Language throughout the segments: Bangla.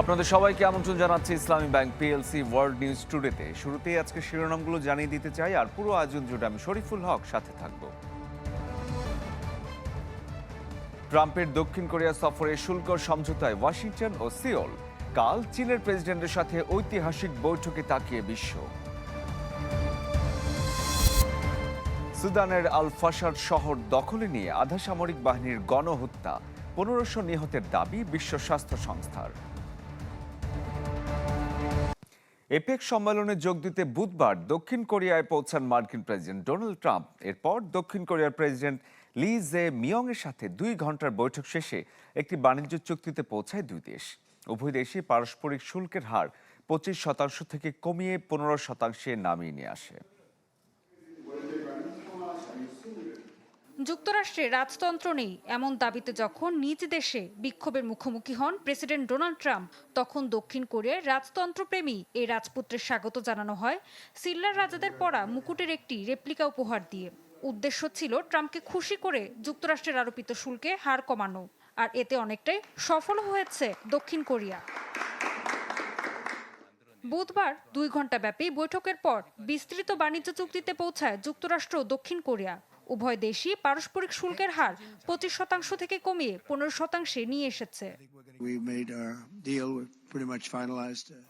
আপনাদের সবাইকে আমন্ত্রণ জানাচ্ছি Islami bank PLC world news টুডেতে শুরুতেই আজকে শিরোনামগুলো জানিয়ে দিতে চাই, আর পুরো আয়োজন জুড়ে আমি শরীফুল হক সাথে থাকব। ট্রাম্পের দক্ষিণ কোরিয়া সফরে শুল্ক সমঝোতায় ওয়াশিংটন ও সিওল, কাল চীনের প্রেসিডেন্টের সাথে ঐতিহাসিক বৈঠকে তাকিয়ে বিশ্ব। সুদানের আল ফাসার শহর দখলে নিয়ে আধা সামরিক বাহিনীর গণহত্যা, পনেরোশো নিহতের দাবি বিশ্ব স্বাস্থ্য সংস্থার। এপেক সম্মেলনে যোগ দিতে বুধবার দক্ষিণ কোরিয়ায় পৌঁছান মার্কিন প্রেসিডেন্ট ডোনাল্ড ট্রাম্প। এরপর দক্ষিণ কোরিয়ার প্রেসিডেন্ট লি জে মিয়ং এর সাথে দুই ঘণ্টার বৈঠক শেষে একটি বাণিজ্য চুক্তিতে পৌঁছায় দুই দেশ। উভয় দেশই পারস্পরিক শুল্কের হার পঁচিশ শতাংশ থেকে কমিয়ে পনেরো শতাংশে নামিয়ে নিয়ে আসে। যুক্তরাষ্ট্রে রাজতন্ত্র নেই, এমন দাবিতে যখন নিজ দেশে বিক্ষোভের মুখোমুখি হন প্রেসিডেন্ট ডোনাল্ড ট্রাম্প, তখন দক্ষিণ কোরিয়ার রাজতন্ত্রপ্রেমী এই রাজপুত্রের স্বাগত জানানো হয় সিল্লার রাজাদের পরা মুকুটের একটি রেপ্লিকা উপহার দিয়ে। উদ্দেশ্য ছিল ট্রাম্পকে খুশি করে যুক্তরাষ্ট্রের আরোপিত শুল্কে হার কমানো, আর এতে অনেকটাই সফল হয়েছে দক্ষিণ কোরিয়া। বুধবার দুই ঘণ্টা ব্যাপী বৈঠকের পর বিস্তৃত বাণিজ্য চুক্তিতে পৌঁছায় যুক্তরাষ্ট্র ও দক্ষিণ কোরিয়া। উভয় দেশই পারস্পরিক শুল্কের হার পঁচিশ শতাংশ থেকে কমিয়ে পনেরো শতাংশে নিয়ে এসেছে। Uh,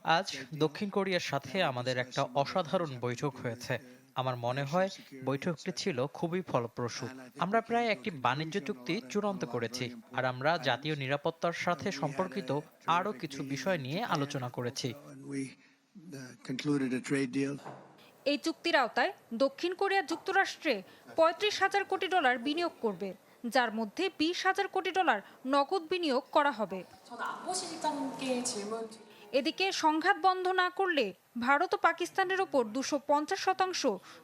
আজ দক্ষিণ কোরিয়ার সাথে আমাদের একটা অসাধারণ বৈঠক হয়েছে। আমার মনে হয় বৈঠকটি ছিল খুবই ফলপ্রসূ। আমরা প্রায় একটি বাণিজ্য চুক্তি চূড়ান্ত করেছি আর আমরা জাতীয় নিরাপত্তার সাথে সম্পর্কিত আরও কিছু বিষয় নিয়ে আলোচনা করেছি। এই চুক্তির আওতায় দক্ষিণ কোরিয়া যুক্তরাষ্ট্রে পঁয়ত্রিশ হাজার কোটি ডলার বিনিয়োগ করবে, যার মধ্যে বিশ হাজার কোটি ডলার নগদ বিনিয়োগ করা হবে। এদিকে সংঘাত বন্ধ না করলে ভারত ও পাকিস্তানের ওপর দুশো পঞ্চাশ শতাংশ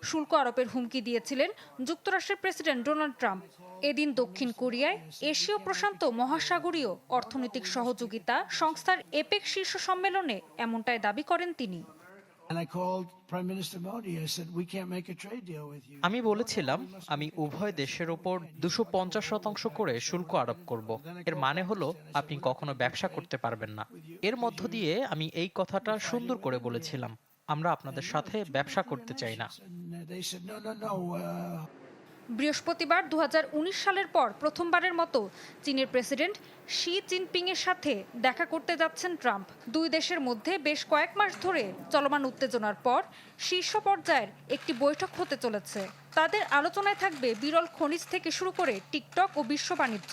শুল্ক আরোপের হুমকি দিয়েছিলেন যুক্তরাষ্ট্রের প্রেসিডেন্ট ডোনাল্ড ট্রাম্প। এদিন দক্ষিণ কোরিয়ায় এশীয় প্রশান্ত মহাসাগরীয় অর্থনৈতিক সহযোগিতা সংস্থার এপেক শীর্ষ সম্মেলনে এমনটাই দাবি করেন তিনি। আমি বলেছিলাম আমি উভয় দেশের ওপর দুশো পঞ্চাশ শতাংশ করে শুল্ক আরোপ করব। এর মানে হলো আপনি কখনো ব্যবসা করতে পারবেন না। এর মধ্য দিয়ে আমি এই কথাটা সুন্দর করে বলেছিলাম আমরা আপনাদের সাথে ব্যবসা করতে চাই না। বৃহস্পতিবার দু হাজার উনিশ সালের পর প্রথমবারের মতো চীনের প্রেসিডেন্ট শি জিনপিংয়ের সাথে দেখা করতে যাচ্ছেন ট্রাম্প। দুই দেশের মধ্যে বেশ কয়েক মাস ধরে চলমান উত্তেজনার পর শীর্ষ পর্যায়ের একটি বৈঠক হতে চলেছে। তাদের আলোচনায় থাকবে বিরল খনিজ থেকে শুরু করে টিকটক ও বিশ্ব বাণিজ্য।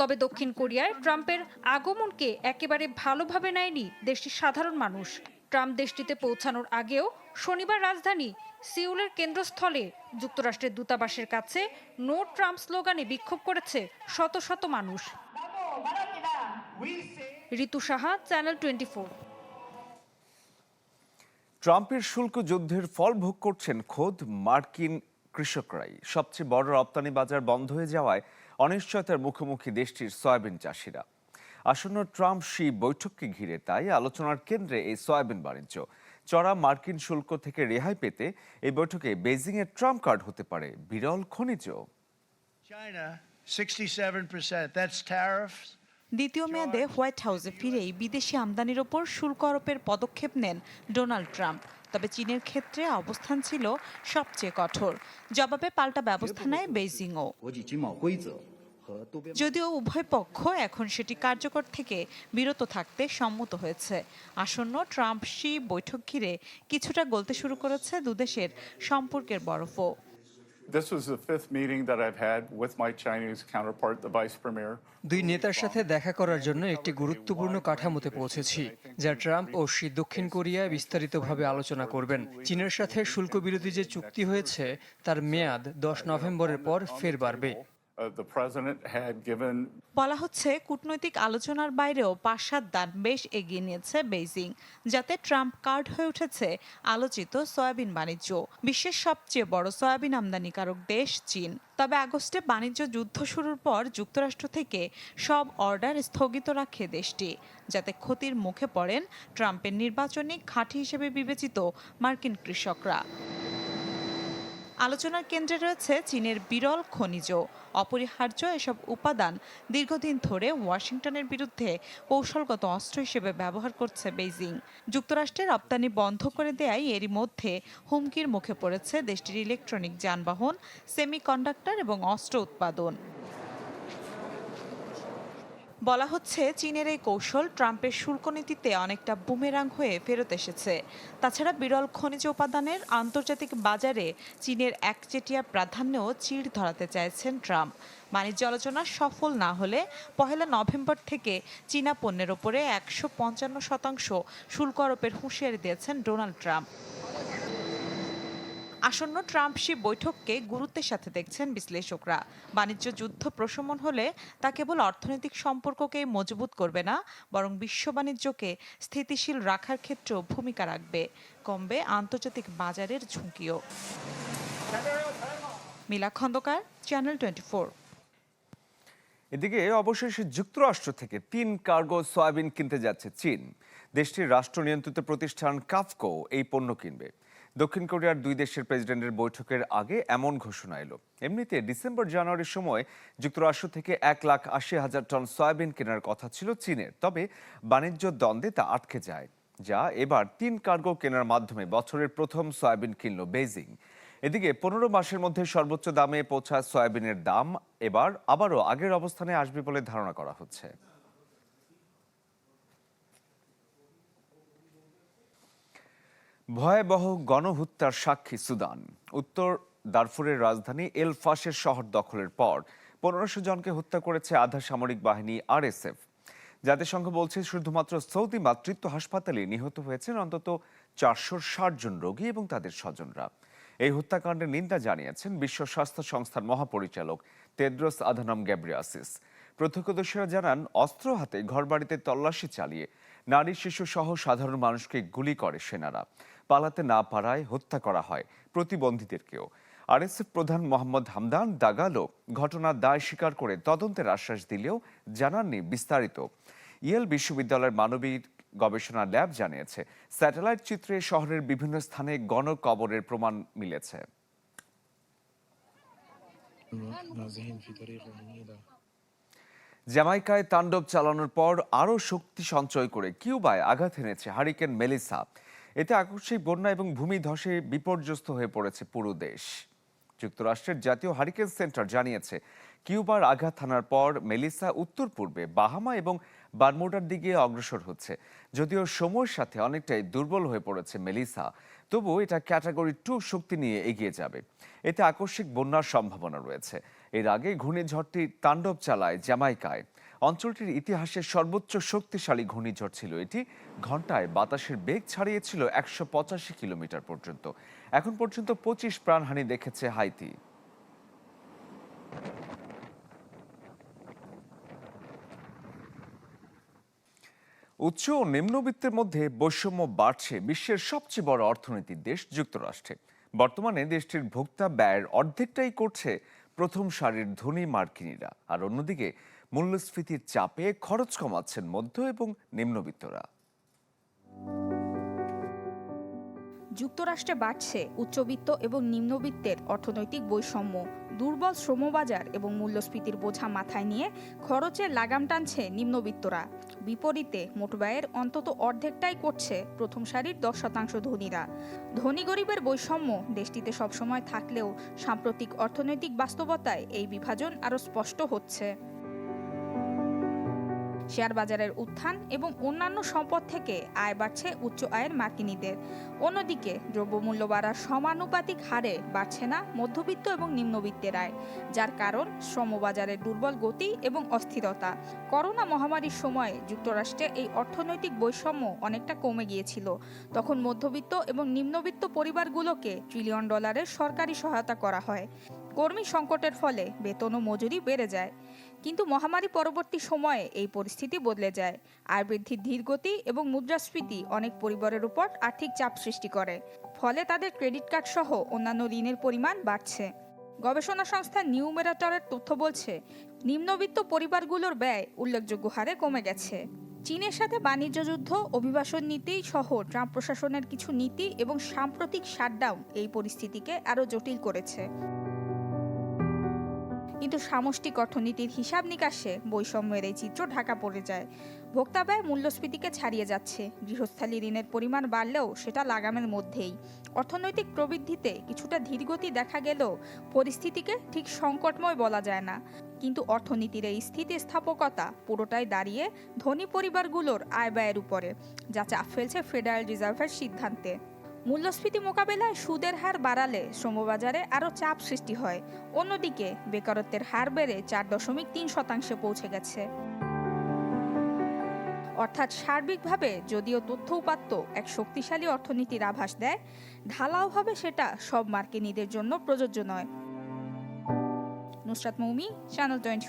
তবে দক্ষিণ কোরিয়ায় ট্রাম্পের আগমনকে একেবারে ভালোভাবে নেয়নি দেশটির সাধারণ মানুষ। ট্রাম্প দেশটিতে পৌঁছানোর আগেও শনিবার রাজধানী সিউলের কেন্দ্রস্থলে যুক্তরাষ্ট্রের দূতাবাসের কাছে নো ট্রাম্প স্লোগানে বিক্ষোভ করেছে শত শত মানুষ। ঋতু সাহা চ্যানেল টোয়েন্টি ট্রাম্পের শুল্ক যুদ্ধের ফল ভোগ করছেন খোদ মার্কিন কৃষকরাই। সবচেয়ে বড় রপ্তানি বাজার বন্ধ হয়ে যাওয়ায় অনিশ্চয়তার মুখোমুখি দেশটির সয়াবিন চাষিরা। আসন্ন ট্রাম্প শি বৈঠককে ঘিরে তাই আলোচনার কেন্দ্রে এই সয়াবিন বাণিজ্য। চড়া মার্কিন শুল্ক থেকে রেহাই পেতে এই বৈঠকে বেজিং এর ট্রাম্প কার্ড হতে পারে। বিরল খনিজ। China, 67%. That's tariffs. দ্বিতীয় মেয়াদে হোয়াইট হাউসে ফিরেই বিদেশি আমদানির ওপর শুল্ক আরোপের পদক্ষেপ নেন ডোনাল্ড ট্রাম্প। তবে চীনের ক্ষেত্রে অবস্থান ছিল সবচেয়ে কঠোর। জবাবে পাল্টা ব্যবস্থা নেয় বেইজিংও। যদিও উভয় পক্ষ এখন সেটি কার্যকর থেকে বিরত থাকতে সম্মত হয়েছে। আসন্ন ট্রাম্প শি বৈঠক ঘিরে কিছুটা গলতে শুরু করেছে দুদেশের সম্পর্কের বরফও। This was the fifth meeting that I've had with my Chinese counterpart, the Vice Premier. দুই নেতার সাথে দেখা করার জন্য একটি গুরুত্বপূর্ণ কাঠামোতে পৌঁছেছি যা ট্রাম্প ও শি দক্ষিণ কোরিয়ায় বিস্তারিতভাবে আলোচনা করবেন। চীনের সাথে শুল্ক বিরোধী যে চুক্তি হয়েছে তার মেয়াদ দশ নভেম্বরের পর ফের বাড়বে। Uh, বলা হচ্ছে কূটনৈতিক আলোচনার বাইরেও পাঁচ সাত দান বেশ এগিয়ে নিয়েছে বেইজিং যাতে ট্রাম্প কার্ড হয়ে উঠেছে আলোচিত সয়াবিন বাণিজ্য। বিশ্বের সবচেয়ে বড় সয়াবিন আমদানিকারক দেশ চীন। তবে আগস্টে বাণিজ্য যুদ্ধ শুরুর পর যুক্তরাষ্ট্র থেকে সব অর্ডার স্থগিত রাখে দেশটি যাতে ক্ষতির মুখে পড়েন ট্রাম্পের নির্বাচনী খাঁটি হিসেবে বিবেচিত মার্কিন কৃষকরা। আলোচনার কেন্দ্রে রয়েছে চীনের বিরল খনিজ অপরিহার্য এসব উপাদান দীর্ঘদিন ধরে ওয়াশিংটনের বিরুদ্ধে কৌশলগত অস্ত্র হিসেবে ব্যবহার করছে বেইজিং। যুক্তরাষ্ট্রের রপ্তানি বন্ধ করে দেয়াই এরই মধ্যে হুমকির মুখে পড়েছে দেশটির ইলেকট্রনিক যানবাহন, সেমিকন্ডাক্টর এবং অস্ত্র উৎপাদন। বলা হচ্ছে চীনের এই কৌশল ট্রাম্পের শুল্ক নীতিতে অনেকটা বুমেরাং হয়ে ফেরত এসেছে। তাছাড়া বিরল খনিজ উপাদানের আন্তর্জাতিক বাজারে চীনের একচেটিয়া প্রাধান্যও চিড় ধরাতে চাইছেন ট্রাম্প। বাণিজ্য আলোচনা সফল না হলে পহেলা নভেম্বর থেকে চীনা পণ্যের ওপরে একশো পঞ্চান্ন শতাংশ শুল্ক আরোপের হুঁশিয়ারি দিয়েছেন ডোনাল্ড ট্রাম্প। আসন্ন ট্রাম্পসি বৈঠককে গুরুত্বের সাথে দেখছেন বিশ্লেষকরা। বাণিজ্য যুদ্ধ প্রশমন হলে তা কেবল অর্থনৈতিক সম্পর্ককে মজবুত করবে না, বরং বিশ্ব বাণিজ্যকে স্থিতিশীল রাখার ক্ষেত্রেও ভূমিকা রাখবে, কমবে আন্তর্জাতিক বাজারের ঝুঁকিও। মিলা খন্দকার চ্যানেল টোয়েন্টি এদিকে অবশেষে যুক্তরাষ্ট্র থেকে তিন কার্গো সয়াবিন কিনতে যাচ্ছে চীন। দেশটির রাষ্ট্র নিয়ন্ত্রিত প্রতিষ্ঠান কাফকো এই পণ্য কিনবে। দক্ষিণ কোরিয়ার দুই দেশের প্রেসিডেন্টের বৈঠকের আগে এমন ঘোষণা এলো। এমনিতে ডিসেম্বর, জানুয়ারির সময় যুক্তরাষ্ট্র থেকে এক লাখ আশি হাজার টন সয়াবিন কেনার কথা ছিল চীনের তবে বাণিজ্য দ্বন্দ্বে তা আটকে যায়, যা এবার তিন কার্গো কেনার মাধ্যমে বছরের প্রথম সয়াবিন কিনল বেজিং এদিকে পনেরো মাসের মধ্যে সর্বোচ্চ দামে পৌঁছায় সয়াবিনের দাম, এবার আবারও আগের অবস্থানে আসবে বলে ধারণা করা হচ্ছে। ভয়াবহ গণহত্যার সাক্ষী সুদান। উত্তর দারফুরের রাজধানী এল ফাশের শহর দখলের পর পনেরোশো জনকে হত্যা করেছে আধা সামরিক বাহিনী আরএসএফ। জাতিসংঘ বলছে শুধুমাত্র সৌদি মাতৃত্ব হাসপাতালে নিহত হয়েছেন অন্তত চারশো ষাট জন রোগী এবং তাদের স্বজনরা। এই হত্যাকাণ্ডের নিন্দা জানিয়েছেন বিশ্ব স্বাস্থ্য সংস্থার মহাপরিচালক তেদ্রোস আধানম গ্যাব্রিয়াসিস প্রত্যক্ষদর্শীরা জানান, অস্ত্র হাতে ঘরবাড়িতে তল্লাশি চালিয়ে নারী, শিশু সহ সাধারণ মানুষকে গুলি করে সেনারা। পালাতে না পারায় হত্যা করা হয় প্রতিবন্ধীদেরকেও। আরএসএফ প্রধান মোহাম্মদ হামদান দাগালো ঘটনার দায় স্বীকার করে তদন্তের আশ্বাস দিলেও জানাননি বিস্তারিত। ইয়েল বিশ্ববিদ্যালয়ের মানবিক গবেষণা ল্যাব জানিয়েছে, স্যাটেলাইট চিত্রে শহরের বিভিন্ন স্থানে গণকবরের প্রমাণ মিলেছে। জ্যামাইকায় তাণ্ডব চালানোর পর আরও শক্তি সঞ্চয় করে কিউবায় আঘাত এনেছে হারিকেন মেলিসা। এতে আকস্মিক বন্যা এবং ভূমি ধসে বিপর্যস্ত হয়ে পড়েছে পুরো দেশ। যুক্তরাষ্ট্রের জাতীয় হারিকেন সেন্টার জানিয়েছে, কিউবার আঘাত হানার পর মেলিসা উত্তর পূর্বে বাহামা এবং বারমুডার দিকে অগ্রসর হচ্ছে, যদিও সময়ের সাথে অনেকটাই দুর্বল হয়ে পড়েছে মেলিসা। তবু এটা ক্যাটাগরি টু শক্তি নিয়ে এগিয়ে যাবে। এতে আকস্মিক বন্যার সম্ভাবনা রয়েছে। এর আগে ঘূর্ণিঝড়টি তাণ্ডব চালায় জ্যামাইকায়। অঞ্চলটির ইতিহাসে সর্বোচ্চ শক্তিশালী ঘূর্ণিঝড় ছিল এটি। ঘন্টায় বাতাসের বেগ ছাড়িয়েছিল একশো পঁচাশি কিলোমিটার পর্যন্ত। এখন পর্যন্ত পঁচিশ প্রাণহানি দেখেছে হাইতি। উচ্চ ও নিম্নবিত্তের মধ্যে বৈষম্য বাড়ছে, বিশ্বের সবচেয়ে বড় অর্থনীতির দেশ যুক্তরাষ্ট্রে। বর্তমানে দেশটির ভোক্তা ব্যয়ের অর্ধেকটাই করছে প্রথম সারির ধনী মার্কিনীরা। আর অন্যদিকে, মূল্যস্ফীতির চাপে খরচ কমাচ্ছেন মধ্য এবং নিম্নবিত্তরা। যুক্তরাষ্ট্রে বাড়ছে উচ্চবিত্ত এবং নিম্নবিত্তের অর্থনৈতিক বৈষম্য, দুর্বল শ্রমবাজার এবং মূল্যস্ফীতির বোঝা মাথায় নিয়ে খরচের লাগাম টানছে নিম্নবিত্তরা। বিপরীতে মোট ব্যয়ের অন্তত অর্ধেকটাই করছে প্রথম সারির দশ শতাংশ ধনীরা। ধনী গরিবের বৈষম্য দেশটিতে সবসময় থাকলেও সাম্প্রতিক অর্থনৈতিক বাস্তবতায় এই বিভাজন আরও স্পষ্ট হচ্ছে। শেয়ার বাজারের উত্থান এবং অন্যান্য সম্পদ থেকে আয় বাড়ছে উচ্চ আয়ের মার্কিনীদের। অন্যদিকে, দ্রব্যমূল্য বাড়ার সমানুপাতিক হারে বাড়ছে না মধ্যবিত্ত এবং নিম্নবিত্তের আয়, যার কারণ শ্রমবাজারের দুর্বল গতি এবং অস্থিরতা। করোনা মহামারীর সময়ে যুক্তরাষ্ট্রে এই অর্থনৈতিক বৈষম্য অনেকটা কমে গিয়েছিল। তখন মধ্যবিত্ত এবং নিম্নবিত্ত পরিবারগুলোকে ট্রিলিয়ন ডলারের সরকারি সহায়তা করা হয়। কর্মী সংকটের ফলে বেতন ও মজুরি বেড়ে যায়। কিন্তু মহামারী পরবর্তী সময়ে এই পরিস্থিতি বদলে যায়। আয় বৃদ্ধির ধীরগতি এবং মুদ্রাস্ফীতি অনেক পরিবারের উপর আর্থিক চাপ সৃষ্টি করে। ফলে তাদের ক্রেডিট কার্ড সহ অন্যান্য ঋণের পরিমাণ বাড়ছে। গবেষণা সংস্থা নিউমেরাটরের তথ্য বলছে, নিম্নবিত্ত পরিবারগুলোর ব্যয় উল্লেখযোগ্য হারে কমে গেছে। চীনের সাথে বাণিজ্য যুদ্ধ, অভিবাসন নীতি সহ ট্রাম্প প্রশাসনের কিছু নীতি এবং সাম্প্রতিক শাটডাউন এই পরিস্থিতিকে আরও জটিল করেছে। কিন্তু সামষ্টিক অর্থনীতির হিসাব নিকাশে বৈষম্যের এই চিত্র ঢাকা পড়ে যায়। ভোক্তা ব্যয় মূল্যস্ফীতিকে ছাড়িয়ে যাচ্ছে। গৃহস্থালী ঋণের পরিমাণ বাড়লেও সেটা লাগামের মধ্যেই। অর্থনৈতিক প্রবৃদ্ধিতে কিছুটা ধীরগতি দেখা গেলেও পরিস্থিতিকে ঠিক সংকটময় বলা যায় না। কিন্তু অর্থনীতির এই স্থিতিস্থাপকতা পুরোটাই দাঁড়িয়ে ধনী পরিবারগুলোর আয় ব্যয়ের উপরে, যা চাপ ফেলছে ফেডারেল রিজার্ভের সিদ্ধান্তে। মূল্যস্ফীতি মোকাবেলায় সুদের হার বাড়ালে শ্রমবাজারে আরও চাপ সৃষ্টি হয়। অন্যদিকে বেকারত্বের হার বেড়ে চার দশমিক তিন শতাংশে পৌঁছে গেছে। অর্থাৎ সার্বিকভাবে যদিও তথ্য উপাত্ত এক শক্তিশালী অর্থনীতির আভাস দেয়, ঢালাওভাবে সেটা সব মার্কিনীদের জন্য প্রযোজ্য নয়। নুসরাত মৌমি চ্যানেল টোয়েন্টি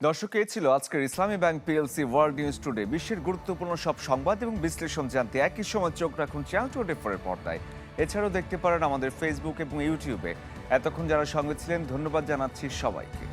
দর্শক, এই ছিল আজকের Islami bank PLC world news today. বিশ্বের গুরুত্বপূর্ণ সব সংবাদ এবং বিশ্লেষণ জানতে একই সময় চোখ রাখুন চ্যানেল টোয়েন্টি ফোরের পর্দায়। এছাড়াও দেখতে পারেন আমাদের ফেসবুক এবং ইউটিউবে এতক্ষণ যারা সঙ্গে ছিলেন, ধন্যবাদ জানাচ্ছি সবাইকে।